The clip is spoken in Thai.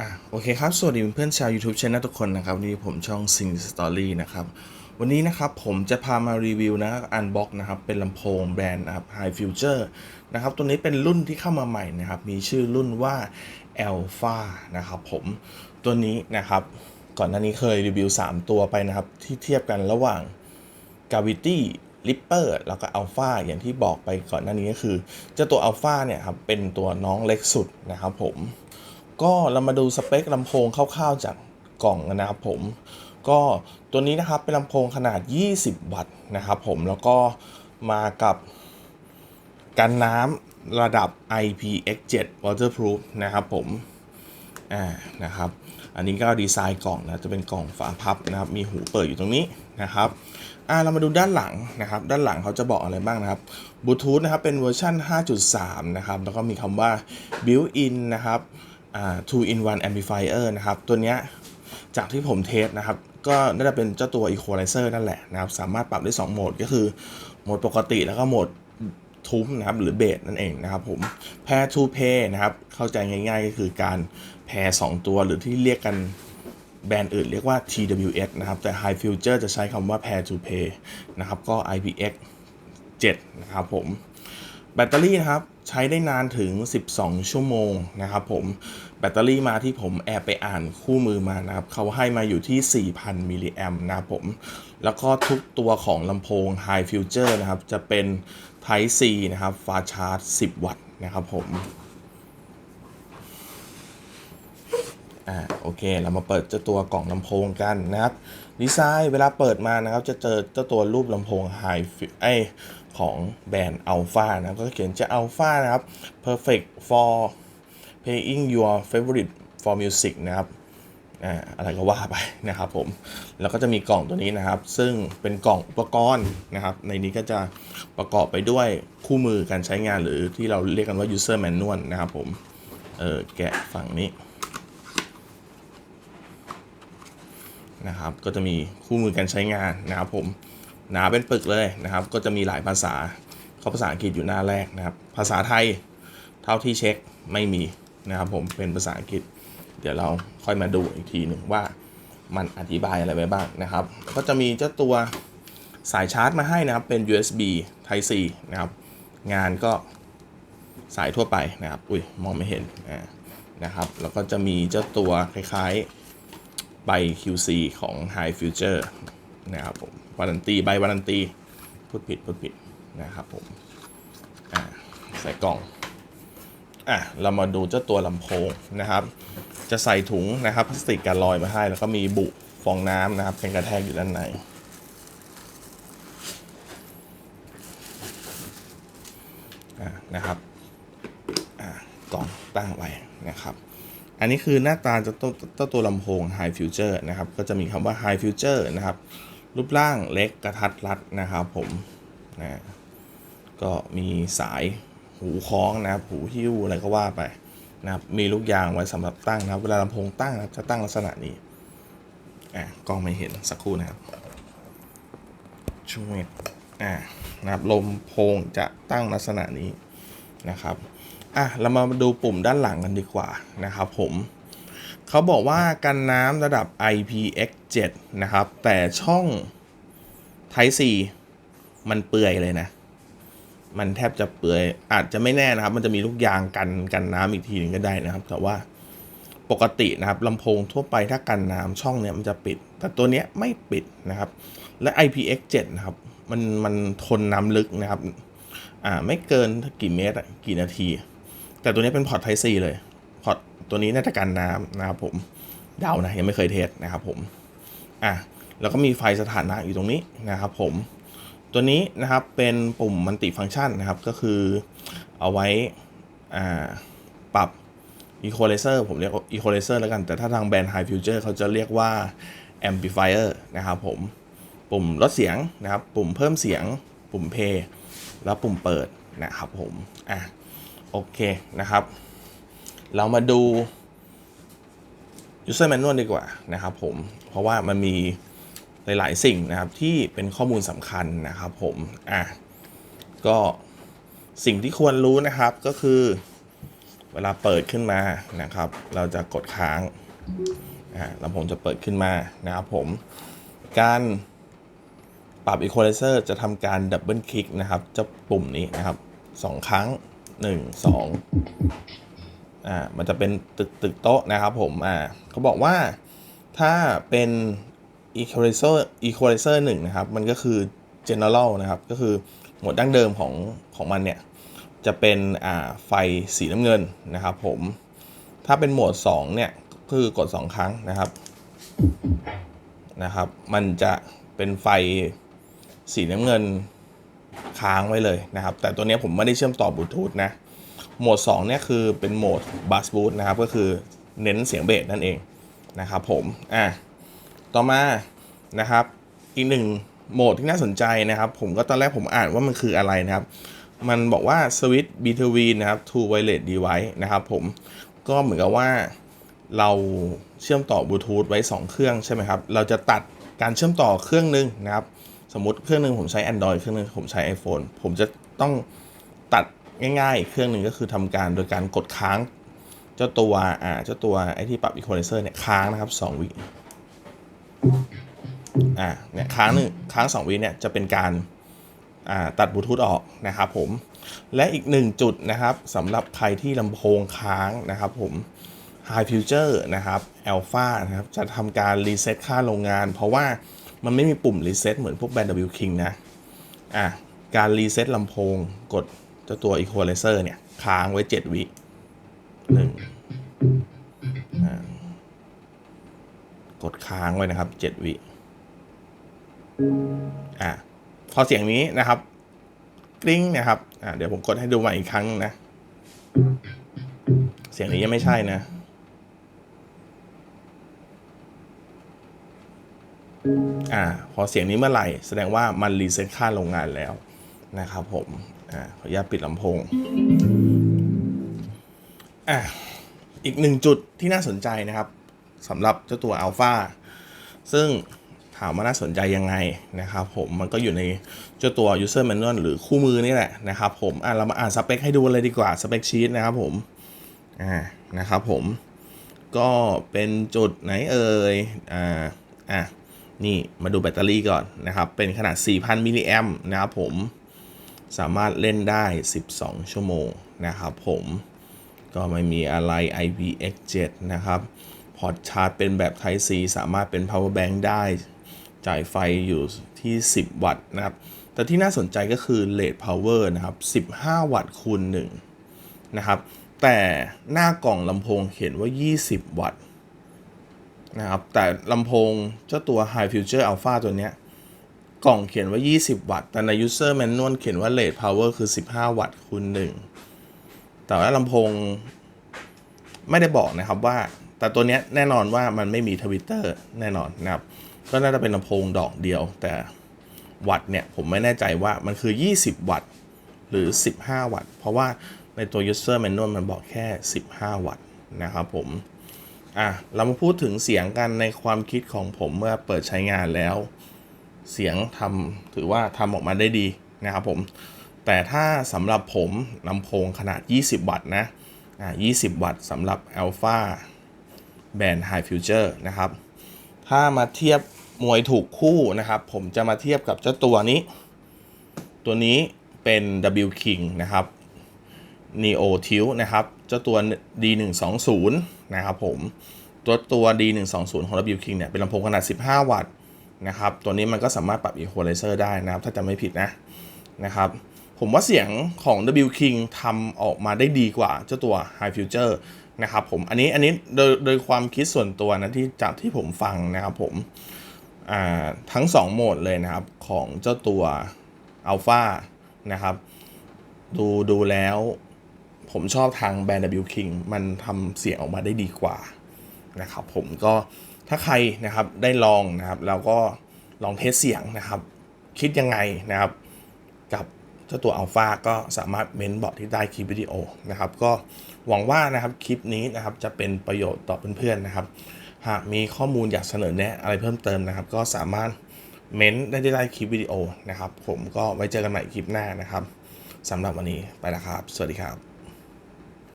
อะโอเคครับ สวัสดีเพื่อนชาว YouTube c h anel ทุกคนนะครับวันนี้ผมช่อง Sing Story นะครับ วันนี้นะครับผมจะพามารีวิวนะครับอันบ็อกนะครับ เป็นลำโพงแบรนด์นะครับ High Future นะครับ ตัวนี้เป็นรุ่นที่เข้ามาใหม่นะครับ มีชื่อรุ่นว่า Alpha นะครับผมตัวนี้นะครับ ก่อนหน้านี้เคยรีวิว 3 ตัวไปนะครับ ที่เทียบกันระหว่าง Gravity Ripper แล้วก็ Alpha อย่างที่บอกไปก่อนหน้านี้ก็คือเจ้าตัว Alpha เนี่ยครับเป็นตัวน้องเล็กสุดนะครับผม ก็เรามาดูสเปคลำโพงคร่าวๆจากกล่องนะครับผม ก็ตัวนี้นะครับเป็นลำโพงขนาด 20 วัตต์นะครับผมแล้วก็มากับกันน้ำระดับ IPX7 waterproof นะครับผมอ่านะครับอันนี้ก็ดีไซน์กล่องนะจะเป็นกล่องฝาพับนะครับมีหูเปิดอยู่ตรงนี้นะครับอ่าเรามาดูด้านหลังนะครับ ด้านหลังเขาจะบอกอะไรบ้างนะครับบลูทูธนะครับเป็นเวอร์ชัน5.3 นะครับ แล้วก็มีคำว่า built-in นะครับ อ่า two in one amplifier นะครับ ตัวเนี้ยจากที่ผมเทสนะครับ ก็น่าจะเป็นเจ้าตัว equalizer นั่นแหละนะครับ สามารถปรับได้ 2 โหมดก็คือ โหมดปกติแล้วก็โหมดทุ้มนะครับ หรือเบสนั่นเองนะครับผม pair to pay นะครับ เข้าใจง่ายๆ ก็คือการแพร์2ตัวหรือที่เรียกกันแบรนด์อื่นเรียกว่า TWS นะครับ แต่ High Future จะใช้คำว่า Pair to Pay นะครับ ก็ IPX 7 นะครับผม แบตเตอรี่นะครับ ใช้ได้นานถึง 12 ชั่วโมงนะครับผมแบตเตอรี่มาที่ผมแอบไปอ่านคู่มือมานะครับเขาให้มาอยู่ที่ 4,000 มิลลิแอมนะครับผม แล้วก็ทุกตัวของลำโพง High Future นะครับ จะเป็น Type C นะครับฟาชาร์จ 10 วัตต์นะครับผมอ่าโอเค เรามาเปิดเจ้าตัวกล่องลำโพงกันนะครับ ดีไซน์เวลาเปิดมานะครับ จะเจอเจ้าตัวรูปลำโพง High ไอของแบรนด์ Alpha นะครับ ก็เขียนจะ Alpha นะครับ perfect for playing your favorite for music นะครับอ่าอะไรก็ว่าไปนะครับผม แล้วก็จะมีกล่องตัวนี้นะครับ ซึ่งเป็นกล่องอุปกรณ์นะครับ ในนี้ก็จะประกอบไปด้วยคู่มือการใช้งานหรือที่เราเรียกกันว่า user manual นะครับผม เออแกะฝั่งนี้ นะครับ ก็จะมีคู่มือการใช้งานนะครับผมหนาเป็นปึกเลยนะครับ ก็จะมีหลายภาษาเขาภาษาอังกฤษอยู่หน้าแรกนะครับ ภาษาไทยเท่าที่เช็คไม่มีนะครับผมเป็นภาษาอังกฤษ เดี๋ยวเราค่อยมาดูอีกทีหนึ่งว่ามันอธิบายอะไรไว้บ้างนะครับ ก็จะมีเจ้าตัวสายชาร์จมาให้นะครับเป็น USB Type C นะครับงานก็สายทั่วไปนะครับ อุ้ยมองไม่เห็นนะครับ แล้วก็จะมีเจ้าตัวคล้ายๆ ใบ QC ของ High Future นะครับผมวารันตีใบวารันตีพูดผิดพูดผิดนะครับผมใส่กล่องอะเรามาดูเจ้าตัวลำโพงนะครับ จะใส่ถุงนะครับพลาสติกกันลอยมาให้ แล้วก็มีบุฟองน้ำนะครับเป็นกระแทกอยู่ด้านในอะนะครับอะกล่องตั้งไว้นะครับ อันนี้คือหน้าตาจะตัวตัวลำโพง High Future นะครับ ก็จะมีคำว่า High Future นะครับ รูปร่างเล็กกระทัดรัดนะครับผมนะก็มีสายหูคล้องนะครับ หูหิ้วอะไรก็ว่าไปนะครับ มีลูกยางไว้สำหรับตั้งนะครับ เวลาลำโพงตั้งนะครับจะตั้งลักษณะนี้อะกล้องไม่เห็นสักครู่นะครับช่วยอ่านะครับลมโพงจะตั้งลักษณะนี้นะครับ อะเรามาดูปุ่มด้านหลังกันดีกว่านะครับผมเขาบอกว่ากันน้ำระดับ IPX7 นะครับ แต่ช่อง Type C มันเปื่อยเลยนะ มันแทบจะเปื่อย อาจจะไม่แน่นะครับ มันจะมีลูกยางกันกันน้ำอีกทีหนึงก็ได้นะครับ แต่ว่าปกตินะครับลำโพงทั่วไปถ้ากันน้ำช่องเนี้ยมันจะปิด แต่ตัวเนี้ยไม่ปิดนะครับ และ IPX7 นะครับ มันมันทนน้ำลึกนะครับ อ่าไม่เกินกี่เมตรกี่นาที แต่ตัวนี้เป็นพอร์ต Type C เลย พอร์ตตัวนี้น่าจะกันน้ำนะครับผมเดานะยังไม่เคยเทสนะครับผมอะแล้วก็มีไฟสถานะอยู่ตรงนี้นะครับผม ตัวนี้นะครับเป็นปุ่มมัลติฟัง c t ชันนะครับ ก็คือเอาไว้อ่าปรับ equalizer ผมเรียก equalizer แล้วกัน แต่ถ้าทางแบรนด์ High Future เขาจะเรียกว่า amplifier นะครับผม ปุ่มลดเสียงนะครับ ปุ่มเพิ่มเสียง ปุ่ม play แล้วปุ่มเปิดนะครับผม อะ โอเคนะครับ เรามาดู user manual ดีกว่านะครับผม เพราะว่ามันมีหลายๆสิ่งนะครับที่เป็นข้อมูลสำคัญนะครับผม อะ ก็สิ่งที่ควรรู้นะครับก็คือ เวลาเปิดขึ้นมานะครับ เราจะกดค้าง อ่าลำโพงจะเปิดขึ้นมานะครับผม การปรับ Equalizer จะทำการดับเบิลคลิกนะครับเจ้าปุ่มนี้นะครับสอง ครั้ง1 2อ่ามันจะเป็นตึกตึกโต๊ะนะครับผมอ่าเขาบอกว่าถ้าเป็น Equalizer Equalizer 1นะครับ มันก็คือ General นะครับ ก็คือโหมดดั้งเดิมของของมันเนี่ย จะเป็นอ่าไฟสีน้ำเงินนะครับผมถ้าเป็นโหมด 2 เนี่ยก็คือกด 2 ครั้งนะครับนะครับ มันจะเป็นไฟสีน้ำเงิน ค้างไว้เลยนะครับ แต่ตัวนี้ผมไม่ได้เชื่อมต่อบลูทูธนะ โหมด 2 เนี่ยคือเป็นโหมดบัสบูทนะครับ ก็คือเน้นเสียงเบสนั่นเองนะครับผม อะ ต่อมานะครับ อีกหนึ่งโหมดที่น่าสนใจนะครับ ผมก็ตอนแรกผมอ่านว่ามันคืออะไรนะครับ มันบอกว่า switch between นะครับ to wireless device นะครับผม ก็เหมือนกับว่าเราเชื่อมต่อบลูทูธไว้ 2 เครื่องใช่ไหมครับ เราจะตัดการเชื่อมต่อเครื่องหนึ่งนะครับ สมมติเครื่องหนึ่งผมใช้ Android เครื่องหนึ่งผมใช้ iPhone ผมจะต้องตัดง่ายๆ เครื่องหนึ่งก็คือทำการโดยการกดค้าง เจ้าตัวอ่าเจ้าตัวไอที่ปรับ equalizer เนี่ยค้างนะครับ2วิอ่าเนี่ยค้างหนึ่งค้าง2วิเนี่ยจะเป็นการอ่าตัดบลูทูธออกนะครับผมและอีกหนึ่งจุดนะครับสำหรับใครที่ลำโพงค้างนะครับผม High Future นะครับ Alpha นะครับจะทำการรีเซ็ตค่าโรงงาน เพราะว่า มันไม่มีปุ่มรีเซ็ตเหมือนพวกแบรนด์ W King นะ อะ การรีเซ็ตลำโพงกดเจ้าตัว Equalizer เนี่ย ค้างไว้ 7 วิหนึ่งอ่ากดค้างไว้นะครับ 7 วิอะพอเสียงนี้นะครับ กริ้งนะครับ อะเดี๋ยวผมกดให้ดูใหม่อีกครั้งนะ เสียงนี้ยังไม่ใช่นะ อ่าพอเสียงนี้เมื่อไหร่ แสดงว่ามันรีเซ็ตค่าโรงงานแล้วนะครับผมอ่าขออนุญาตปิดลำโพงอ่าอีกหนึ่งจุดที่น่าสนใจนะครับสำหรับเจ้าตัว Alpha ซึ่งถามว่าน่าสนใจยังไงนะครับผมมันก็อยู่ในเจ้าตัว user manual หรือคู่มือนี่แหละนะครับผมอะเรามาอ่านสเปคให้ดูเลยดีกว่าสเปคชีตนะครับผมอ่านะครับผมก็เป็นจุดไหนเอ่ยอ่าอะ นี่มาดูแบตเตอรี่ก่อนนะครับ เป็นขนาด 4,000 มิลลิแอมนะครับผม สามารถเล่นได้ 12 ชั่วโมงนะครับผม ก็ไม่มีอะไร IPX7 นะครับ พอร์ตชาร์จเป็นแบบ Type C สามารถเป็น power bank ได้ จ่ายไฟอยู่ที่ 10 วัตต์นะครับ แต่ที่น่าสนใจก็คือ rate power นะครับ 15 วัตต์คูณ1นะครับ แต่หน้ากล่องลำโพงเขียนว่า 20 วัตต์ นะครับ แต่ลำโพงเจ้าตัว High Future Alpha ตัวเนี้ย กล่องเขียนว่า 20 วัตต์ แต่ใน user manual เขียนว่า rate power คือ 15 วัตต์คูณ1แต่ว่าลำโพงไม่ได้บอกนะครับว่า แต่ตัวเนี้ยแน่นอนว่ามันไม่มีทวิตเตอร์แน่นอนนะครับ ก็น่าจะเป็นลำโพงดอกเดียว แต่วัตต์เนี่ยผมไม่แน่ใจว่ามันคือ 20 วัตต์ หรือ 15 วัตต์ เพราะว่าในตัว user manual มันบอกแค่ 15 วัตต์นะครับผม อะเรามาพูดถึงเสียงกันในความคิดของผมเมื่อเปิดใช้งานแล้ว เสียงทำถือว่าทำออกมาได้ดีนะครับผม แต่ถ้าสำหรับผมลำโพงขนาด 20 วัตต์นะอ่า20 วัตต์สำหรับ Alpha แบรนด์ High Future นะครับ ถ้ามาเทียบมวยถูกคู่นะครับ ผมจะมาเทียบกับเจ้าตัวนี้ ตัวนี้เป็น W King นะครับ Neo Tilt นะครับ เจ้าตัว D120 นะครับผม ตัวตัว D120 ของ W King เนี่ย เป็นลำโพงขนาด 15 วัตต์นะครับ ตัวนี้มันก็สามารถปรับ Equalizer ได้นะครับ ถ้าจำไม่ผิดนะนะครับ ผมว่าเสียงของ W King ทำออกมาได้ดีกว่าเจ้าตัว High Future นะครับผม อันนี้อันนี้โดยโดยความคิดส่วนตัวนะที่จากที่ผมฟังนะครับผมทั้ง 2 โหมดเลยนะครับของเจ้าตัว Alpha นะครับ ดูดูแล้ว ผมชอบทางแบรนด์ W King มันทำเสียงออกมาได้ดีกว่านะครับผมก็ถ้าใครนะครับได้ลองนะครับแล้วก็ลองเทสเสียงนะครับ คิดยังไงนะครับ กับเจ้าตัว Alpha ก็สามารถเม้นบอกที่ใต้คลิปวิดีโอนะครับ ก็หวังว่านะครับคลิปนี้นะครับจะเป็นประโยชน์ต่อเพื่อนๆนะครับ หากมีข้อมูลอยากเสนอแนะอะไรเพิ่มเติมนะครับ ก็สามารถเม้นได้ที่ใต้คลิปวิดีโอนะครับ ผมก็ไว้เจอกันใหม่คลิปหน้านะครับสำหรับวันนี้ไปแล้วครับ สวัสดีครับ